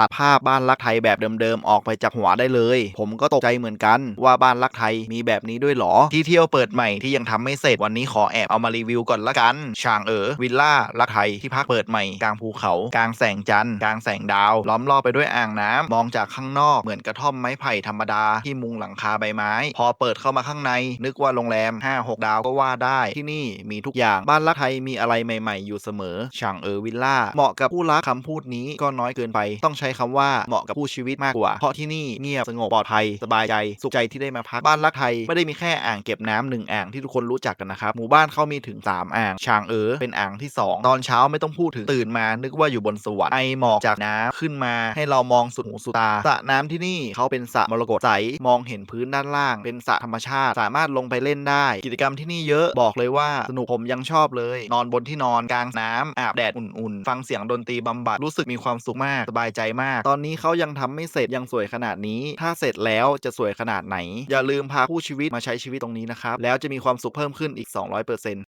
ตัดภาพบ้านรักไทยแบบเดิมๆ ออกไปจากหัวได้เลย ผมก็ตกใจเหมือนกันว่าบ้านรักไทยมีแบบนี้ด้วยหรอ ที่เที่ยวเปิดใหม่ที่ยังทำไม่เสร็จวันนี้ขอแอบเอามารีวิวก่อนละกัน ช่างเอ๋อวิลล่ารักไทยที่พักเปิดใหม่กลางภูเขา กลางแสงจันทร์กลางแสงดาว ล้อมรอบไปด้วยอ่างน้ำมองจากข้างนอกเหมือนกระท่อมไม้ไผ่ธรรมดาที่มุงหลังคาใบไม้ พอเปิดเข้ามาข้างใน นึกว่าโรงแรม 5-6 ดาวก็ว่าได้ที่นี่มีทุกอย่างบ้านรักไทยมีอะไรใหม่ ๆ อยู่เสมอช่างเอ๋อวิลล่าเหมาะกับผู้รักคำพูดนี้ก็น้อยเกินไปต้องใช้ช้คำว่าเหมาะกับผู้ชีวิตมากกว่า เพราะที่นี่เงียบสงบปลอดภัยสบายใจสุขใจที่ได้มาพักบ้านรักไทยไม่ได้มีแค่อ่างเก็บน้ำหนึ่งอ่างที่ทุกคนรู้จักกันนะครับหมู่บ้านเขามีถึง 3 อ่างช่างเอ๋อเป็นอ่างที่ 2 ตอนเช้าไม่ต้องพูดถึงตื่นมา นึกว่าอยู่บนสวรรค์ไอหมอกจากน้ำขึ้นมา ให้เรามองสุดหูสุดตาสระน้ำที่นี่เขาเป็นสระมรกตใสมองเห็นพื้นด้านล่าง เป็นสระธรรมชาติ สามารถลงไปเล่นได้ กิจกรรมที่นี่เยอะบอกเลยว่าสนุกผมยังชอบเลย นอนบนที่นอนกลางน้ำอาบแดดอุ่นๆ ฟังเสียงดนตรีบำบัดรู้สึกมีความสุขมากสบายใจมาก ตอนนี้เขายังทำไม่เสร็จยังสวยขนาดนี้ ถ้าเสร็จแล้วจะสวยขนาดไหน อย่าลืมพาผู้ชีวิตมาใช้ชีวิตตรงนี้นะครับ แล้วจะมีความสุขเพิ่มขึ้นอีก 200%